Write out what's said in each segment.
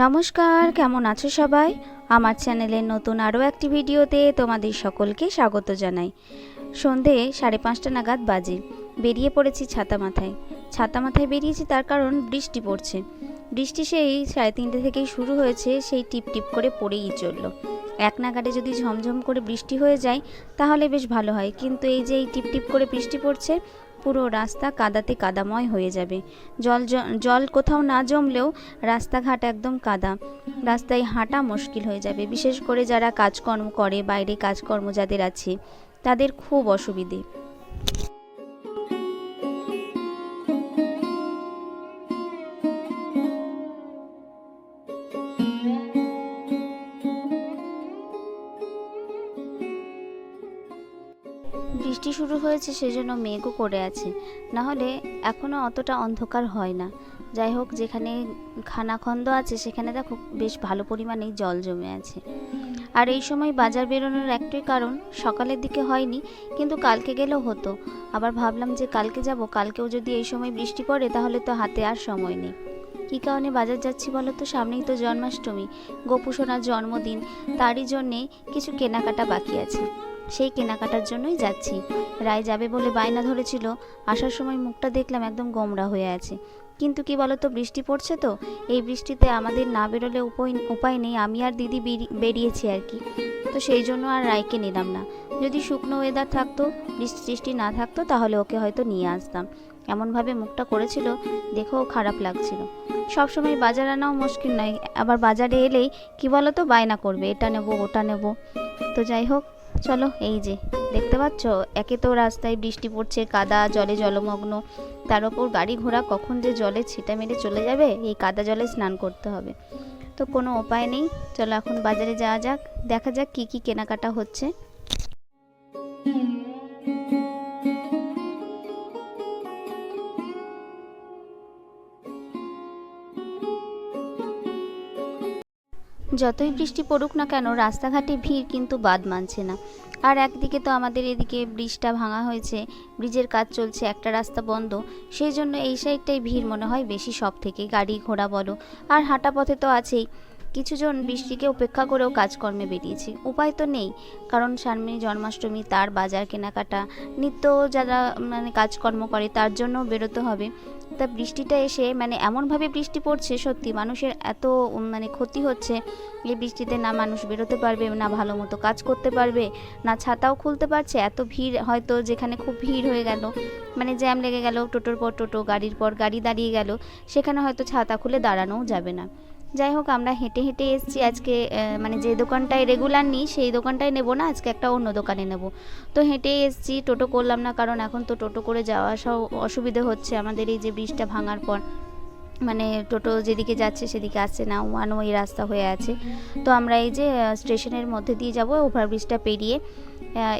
নমস্কার, কেমন আছো সবাই? আমার চ্যানেলের নতুন আরও একটি ভিডিওতে তোমাদের সকলকে স্বাগত জানাই। সন্ধে সাড়ে পাঁচটা নাগাদ বাজে। বেরিয়ে পড়েছি ছাতা মাথায়। ছাতা মাথায় বেরিয়েছি তার কারণ বৃষ্টি পড়ছে। বৃষ্টি সেই সাড়ে তিনটে থেকেই শুরু হয়েছে, সেই টিপ টিপ করে পড়েই চলল। এক নাগাড়ে যদি ঝমঝম করে বৃষ্টি হয়ে যায়, তাহলে বেশ ভালো হয়। কিন্তু এই যে এই টিপ টিপ করে বৃষ্টি পড়ছে পুরো রাস্তা কাদাতে কাদাময় হয়ে যাবে। জল জল কোথাও না জমলেও রাস্তাঘাট একদম কাদা। রাস্তায় হাঁটা মুশকিল হয়ে যাবে। বিশেষ করে যারা কাজকর্ম করে, বাইরে কাজকর্ম যাদের আছে, তাদের খুব অসুবিধে। হয়েছে সেজন্য মেঘও করে আছে। নাহলে এখনও অতটা অন্ধকার হয় না। যাই হোক যেখানে খানাখন্দ আছে, সেখানে দেখো বেশ ভালো পরিমাণেই জল জমে আছে। আর এই সময় বাজার বেরোনোর একটাই কারণ, সকালের দিকে হয়নি, কিন্তু কালকে গেলেও হতো। আবার ভাবলাম যে কালকে যাব, কালকেও যদি এই সময় বৃষ্টি পড়ে, তাহলে তো হাতে আর সময় নেই। কী কারণে বাজার যাচ্ছি বলো তো? সামনেই তো জন্মাষ্টমী। গোপুসোনার জন্মদিন, তারই জন্যে কিছু কেনাকাটা বাকি আছে। সেই কেনাকাটার জন্যই যাচ্ছি। রায় যাবে বলে বায়না ধরেছিল। আসার সময় মুখটা দেখলাম একদম গোমরা হয়ে আছে। কিন্তু কি বলতো, বৃষ্টি পড়ছে তো। এই বৃষ্টিতে আমাদের না বেরোলে উপায় উপায় নেই। আমি আর দিদি বেরিয়েছি আর কি। তো সেই জন্য আর রায়কে নিলাম না। যদি শুকনো ওয়েদার থাকতো, বৃষ্টি টিষ্টি না থাকতো, তাহলে ওকে হয়তো নিয়ে আসতাম। এমনভাবে মুখটা করেছিল, দেখেও খারাপ লাগছিল। সবসময় বাজার আনাও মুশকিল নয়। আবার বাজারে এলেই কি বলতো, বায়না করবে, এটা নেব, ওটা নেব। তো যাই হোক চলো, এই যে, দেখতে পাচ্ছ? একে তো রাস্তায় বৃষ্টি পড়ছে, কাদা, জলে জলমগ্ন। তার ওপর গাড়ি ঘোড়া কখন যে জলে ছিটা মেরে চলে যাবে, এই কাদা জলে স্নান করতে হবে। তো কোনো উপায় নেই। চলো এখন বাজারে যাওয়া যাক, দেখা যাক কী কী কেনাকাটা হচ্ছে। যতই বৃষ্টি পড়ুক না কেন, রাস্তাঘাটে ভিড় কিন্তু বাদ মানছে না। আর একদিকে তো আমাদের এদিকে ব্রিজটা ভাঙা হয়েছে, ব্রিজের কাজ চলছে, একটা রাস্তা বন্ধ। সেই জন্য এই সাইডটাই ভিড় মনে হয় বেশি সব থেকে, গাড়ি ঘোড়া বলো। আর হাঁটা পথে তো আছেই। কিছুজন বৃষ্টিকে উপেক্ষা করেও কাজকর্মে বেরিয়েছে। উপায় তো নেই, কারণ সামনে জন্মাষ্টমী, তার বাজার কেনাকাটা, নিত্য যারা মানে কাজকর্ম করে, তার জন্য বেরোতে হবে। তা বৃষ্টিটা এসে মানে এমনভাবে বৃষ্টি পড়ছে সত্যি, মানুষের এত মানে ক্ষতি হচ্ছে। এই বৃষ্টিতে না মানুষ বেরোতে পারবে, না ভালো মতো কাজ করতে পারবে, না ছাতাও খুলতে পারছে। এত ভিড়, হয়তো যেখানে খুব ভিড় হয়ে গেল মানে জ্যাম লেগে গেল, টোটোর পর টোটো, গাড়ির পর গাড়ি দাঁড়িয়ে গেল, সেখানে হয়তো ছাতা খুলে দাঁড়ানোও যাবে না। যাই হোক, আমরা হেঁটে হেঁটে এসেছি। আজকে মানে যে দোকানটায় রেগুলার নিই, সেই দোকানটায় নেব না, আজকে একটা অন্য দোকানে নেব। তো হেঁটে এসেছি, টোটো করলাম না, কারণ এখন তো টোটো করে যাওয়া আসাও অসুবিধে হচ্ছে। আমাদের এই যে ব্রিজটা ভাঙার পর মানে টোটো যেদিকে যাচ্ছে, সেদিকে আসছে না, ওয়ান ওয়ে রাস্তা হয়ে আছে। তো আমরা এই যে স্টেশনের মধ্যে দিয়ে যাব ওভারব্রিজটা পেরিয়ে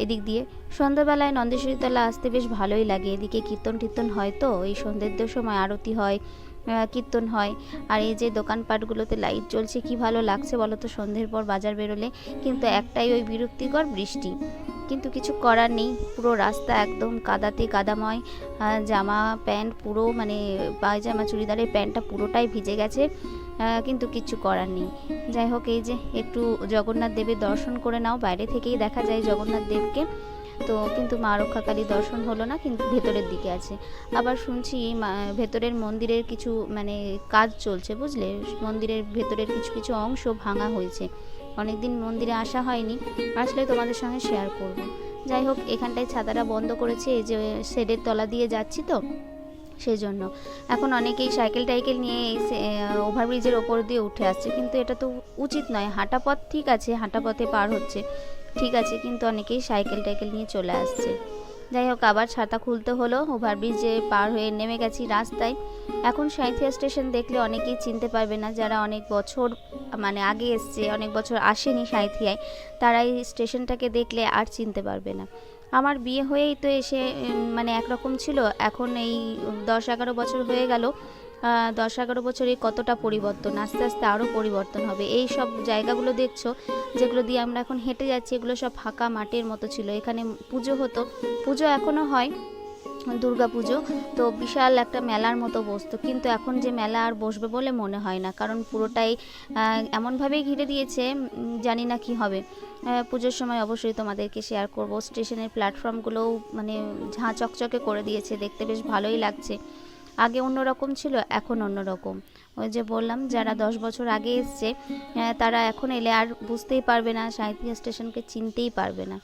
এদিক দিয়ে। সন্ধ্যাবেলায় নন্দেশ্বরীতলা আসতে বেশ ভালোই লাগে। এদিকে কীর্তন টীর্তন হয় তো, এই সন্ধ্যের সময় আরতি হয়। কীর্তন হয়। আর এই যে দোকানপাটগুলোতে লাইট জ্বলছে, কি ভালো লাগছে বলো তো? সন্ধ্যের পর বাজার বেরোলে কিন্তু একটাই ওই বিরক্তিকর বৃষ্টি। কিন্তু কিছু করার নেই, পুরো রাস্তা একদম কাদাতে কাদাময়। জামা প্যান্ট পুরো মানে পায়জামা, চুড়িদারের প্যান্টটা পুরোটাই ভিজে গেছে। কিন্তু কিচ্ছু করার নেই। যাই হোক, এই যে একটু জগন্নাথ দেবের দর্শন করে নাও। বাইরে থেকেই দেখা যায় জগন্নাথ দেবকে। তো কিন্তু মা রক্ষাকালী দর্শন হলো না, কিন্তু ভেতরের দিকে আছে। আবার শুনছি ভেতরের মন্দিরের কিছু মানে কাজ চলছে, বুঝলে? মন্দিরের ভেতরের কিছু কিছু অংশ ভাঙা হয়েছে। অনেকদিন মন্দিরে আসা হয়নি, আসলে তোমাদের সঙ্গে শেয়ার করব। যাই হোক, এখানটায় ছাতাটা বন্ধ করেছে, এই যে শেডের তলা দিয়ে যাচ্ছি তো সেই জন্য এখন অনেকেই সাইকেল টাইকেল নিয়ে এই ওভারব্রিজের ওপর দিয়ে উঠে আসছে, কিন্তু এটা তো উচিত নয়। হাঁটা পথ ঠিক আছে, হাঁটা পথে পার হচ্ছে। ঠিক আছে, কিন্তু অনেকেই সাইকেল টাইকেল নিয়ে চলে আসছে। যাই হোক, আবার ছাতা খুলতে হলো ওভারব্রিজে পার হয়ে নেমে গেছি রাস্তায়। এখন সাঁইথিয়া স্টেশন দেখলে অনেকেই চিনতে পারবে না, যারা অনেক বছর মানে আগে এসছে, অনেক বছর আসেনি সাঁইথিয়ায় তারা এই স্টেশনটাকে দেখলে আর চিনতে পারবে না। আমার বিয়ে হয়েই তো এসে মানে একরকম ছিল। এখন এই দশ এগারো বছর হয়ে গেল দশ এগারো বছরে কতটা পরিবর্তন? আস্তে আস্তে আরও পরিবর্তন হবে। এই সব জায়গাগুলো দেখছ, যেগুলো দিয়ে আমরা এখন হেঁটে যাচ্ছি, এগুলো সব ফাঁকা মাঠের মতো ছিল। এখানে পুজো হতো। পুজো এখনও হয়, দুর্গা পুজো। তো বিশাল একটা মেলার মতো বসতো। কিন্তু এখন যে মেলা আর বসবে বলে মনে হয় না। কারণ পুরোটাই এমনভাবেই ঘিরে দিয়েছে জানি না কি হবে। পুজোর সময় অবশ্যই তোমাদেরকে শেয়ার করব। স্টেশনের প্ল্যাটফর্মগুলোও মানে ঝাঁ চকচকে করে দিয়েছে। দেখতে বেশ ভালোই লাগছে। আগে অন্যরকম ছিল এখন অন্যরকম। ওই যে বললাম যারা দশ বছর আগে এসছে তারা এখন এলে আর বুঝতেই পারবে না সাঁইথিয়া স্টেশনকে চিনতেই পারবে না।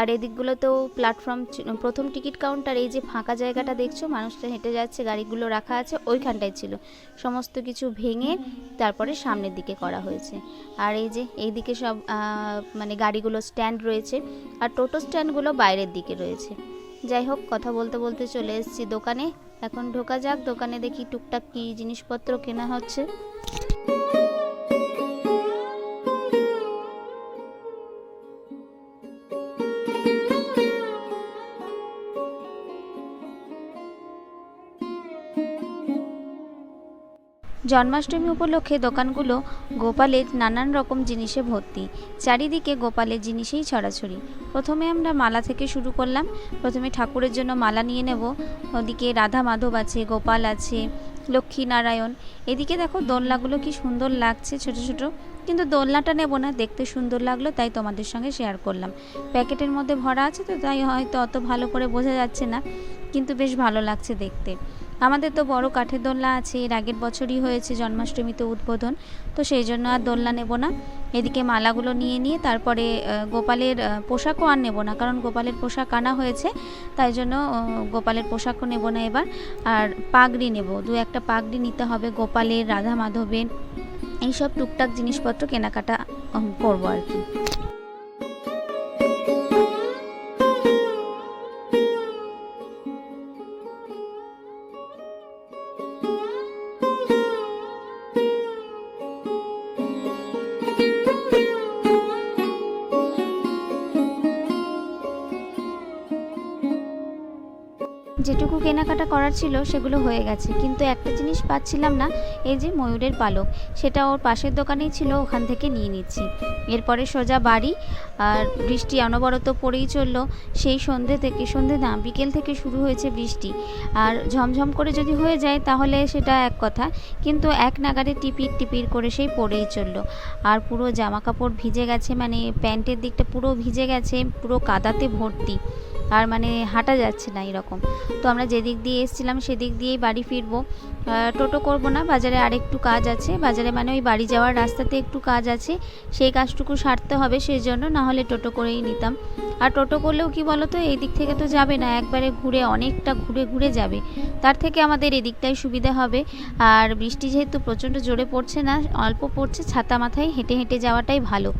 আর এদিকগুলোতেও প্ল্যাটফর্ম প্রথম টিকিট কাউন্টার এই যে ফাঁকা জায়গাটা দেখছ মানুষটা হেঁটে যাচ্ছে গাড়িগুলো রাখা আছে ওইখানটায় ছিল। সমস্ত কিছু ভেঙে তারপরে সামনের দিকে করা হয়েছে। আর এই যে এই দিকে সব মানে গাড়িগুলো স্ট্যান্ড রয়েছে আর টোটো স্ট্যান্ডগুলো বাইরের দিকে রয়েছে। যাই হোক কথা বলতে বলতে চলে এসেছি দোকানে। এখন ঢোকা যাক দোকানে দেখি টুকটাক কি জিনিসপত্র কেনা হচ্ছে। জন্মাষ্টমী উপলক্ষে দোকানগুলো গোপালের নানান রকম জিনিসে ভর্তি। চারিদিকে গোপালের জিনিসেই ছড়াছড়ি। প্রথমে আমরা মালা থেকে শুরু করলাম। প্রথমে ঠাকুরের জন্য মালা নিয়ে নেব। ওদিকে রাধা মাধব আছে, গোপাল আছে, লক্ষ্মী নারায়ণ। এদিকে দেখো দোলনাগুলো কি সুন্দর লাগছে ছোট ছোট। কিন্তু দোলনাটা নেব না, দেখতে সুন্দর লাগল, তাই তোমাদের সঙ্গে শেয়ার করলাম। প্যাকেটের মধ্যে ভরা আছে তো, তাই হয়তো অত ভালো করে বোঝা যাচ্ছে না, কিন্তু বেশ ভালো লাগছে দেখতে। আমাদের তো বড় কাঠের দোলনা আছে, এর আগের বছরই হয়েছে জন্মাষ্টমীতে উদ্বোধন, তো সেই জন্য আর দোলনা নেব না। এদিকে মালাগুলো নিয়ে নিয়ে তারপরে গোপালের পোশাকও আর নেব না, কারণ গোপালের পোশাক আনা হয়েছে, তাই জন্য গোপালের পোশাকও নেব না এবার। আর পাগড়ি নেব, দু একটা পাগড়ি নিতে হবে গোপালের রাধা মাধবের এইসব টুকটাক জিনিসপত্র কেনাকাটা করব আর কি। কেনাকাটা করার ছিল, সেগুলো হয়ে গেছে। কিন্তু একটা জিনিস পাচ্ছিলাম না, এই যে ময়ূরের পালক। সেটা ওর পাশের দোকানেই ছিল, ওখান থেকে নিয়ে নিচ্ছি। এরপরে সোজা বাড়ি, আর বৃষ্টি অনবরত পড়েই চলল। সেই সন্ধে থেকে, সন্ধে না, বিকেল থেকে শুরু হয়েছে বৃষ্টি। আর ঝমঝম করে যদি হয়ে যায়, তাহলে সেটা এক কথা। কিন্তু এক নাগারে টিপির টিপির করে সেই পড়েই চলল। আর পুরো জামা কাপড় ভিজে গেছে মানে প্যান্টের দিকটা পুরো ভিজে গেছে, পুরো কাদাতে ভর্তি। আর মানে হাঁটা যাচ্ছে না এরকম। তো আমরা যেদিক দিয়ে এসেছিলাম সেদিক দিয়েই বাড়ি ফিরবো। টোটো করব না, বাজারে আরেকটু কাজ আছে। বাজারে মানে ওই বাড়ি যাওয়ার রাস্তাতে একটু কাজ আছে, সেই কাজটুকু সারতে হবে সেই জন্য না হলে টোটো করেই নিতাম। আর টোটো করলেও কি বলো তো এই দিক থেকে তো যাবে না, একবারে ঘুরে অনেকটা ঘুরে ঘুরে যাবে। তার থেকে আমাদের এদিকটাই সুবিধা হবে। আর বৃষ্টি যেহেতু প্রচণ্ড জোরে পড়ছে না, অল্প পড়ছে, ছাতা মাথায় হেঁটে হেঁটে যাওয়াটাই ভালো।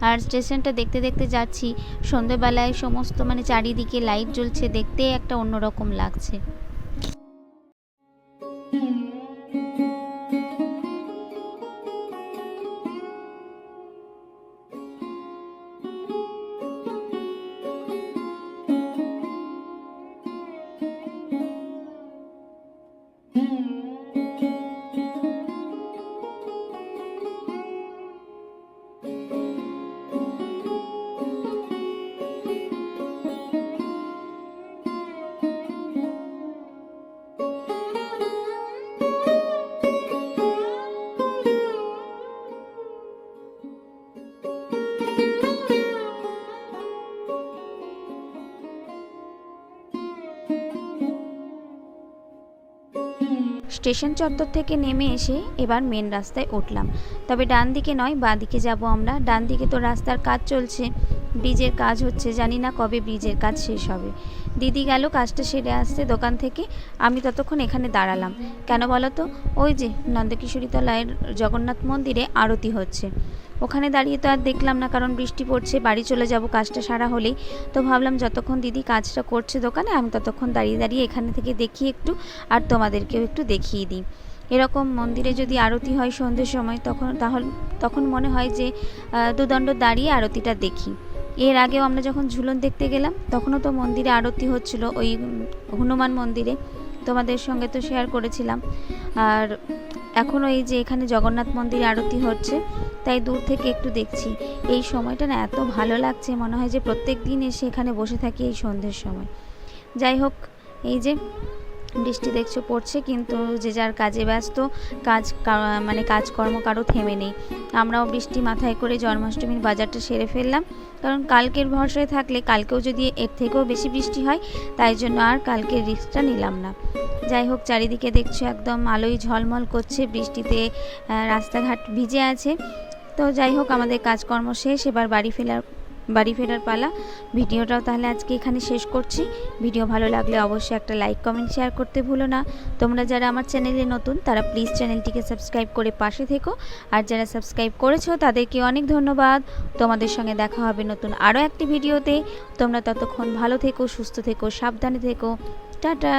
আর স্টেশনটা দেখতে দেখতে যাচ্ছি। সন্ধেবেলায় সমস্ত মানে চারিদিকে লাইট জ্বলছে, দেখতে একটা অন্যরকম লাগছে। স্টেশন চত্বর থেকে নেমে এসে এবার মেন রাস্তায় উঠলাম। তবে ডান দিকে নয়, বাঁ দিকে যাব আমরা। ডান দিকে তো রাস্তার কাজ চলছে। ব্রিজের কাজ হচ্ছে, জানি না কবে ব্রিজের কাজ শেষ হবে। দিদি গেল কাজটা সেরে আসতে দোকান থেকে। আমি ততক্ষণ এখানে দাঁড়ালাম। কেন বলো তো? ওই যে নন্দকিশোরীতলায় জগন্নাথ মন্দিরে আরতি হচ্ছে। ওখানে দাঁড়িয়ে তো আর দেখলাম না, কারণ বৃষ্টি পড়ছে, বাড়ি চলে যাব কাজটা সারা হলেই। তো ভাবলাম যতক্ষণ দিদি কাজটা করছে দোকানে, আমি ততক্ষণ দাঁড়িয়ে দাঁড়িয়ে এখানে থেকে দেখি একটু, আর তোমাদেরকেও একটু দেখিয়ে দিই। এরকম মন্দিরে যদি আরতি হয় সন্ধ্যের সময়, তখন তাহলে, তখন মনে হয় যে দুদণ্ড দাঁড়িয়ে আরতিটা দেখি। এর আগেও আমরা যখন ঝুলন দেখতে গেলাম, তখনও তো মন্দিরে আরতি হচ্ছিল, ওই হনুমান মন্দিরে। তোমাদের সঙ্গে তো শেয়ার করেছিলাম। আর এখনও এই যে এখানে জগন্নাথ মন্দিরে আরতি হচ্ছে তাই দূর থেকে একটু দেখছি। এই সময়টা না এত ভালো লাগছে, মনে হয় যে প্রত্যেক দিন এসে এখানে বসে থাকি এই সন্ধ্যের সময়। যাই হোক, এই যে বৃষ্টি দেখছ পড়ছে, কিন্তু যে যার কাজে ব্যস্ত, কাজ মানে কাজকর্ম কারও থেমে নেই। আমরাও বৃষ্টি মাথায় করে জন্মাষ্টমীর বাজারটা সেরে ফেললাম। কারণ কালকের ভরসায় থাকলে কালকেও যদি এর থেকেও বেশি বৃষ্টি হয়, তাই জন্য আর কালকের রিস্কটা নিলাম না। যাই হোক, চারিদিকে দেখছ একদম আলোয় ঝলমল করছে, বৃষ্টিতে রাস্তাঘাট ভিজে আছে। তো যাই হোক, আমাদের কাজকর্ম শেষ। এবার বাড়ি ফেরার বাড়ি ফেরার পালা। ভিডিওটাও তাহলে আজকে এখানে শেষ করছি। ভিডিও ভালো লাগলে অবশ্যই একটা লাইক কমেন্ট শেয়ার করতে ভুলো না। তোমরা যারা আমার চ্যানেলে নতুন, তারা প্লিজ চ্যানেলটিকে সাবস্ক্রাইব করে পাশে থেকো। আর যারা সাবস্ক্রাইব করেছ, তাদেরকে অনেক ধন্যবাদ। তোমাদের সঙ্গে দেখা হবে নতুন আরও একটি ভিডিওতে। তোমরা ততক্ষণ ভালো থেকো, সুস্থ থেকো, সাবধানে থেকো। টাটা!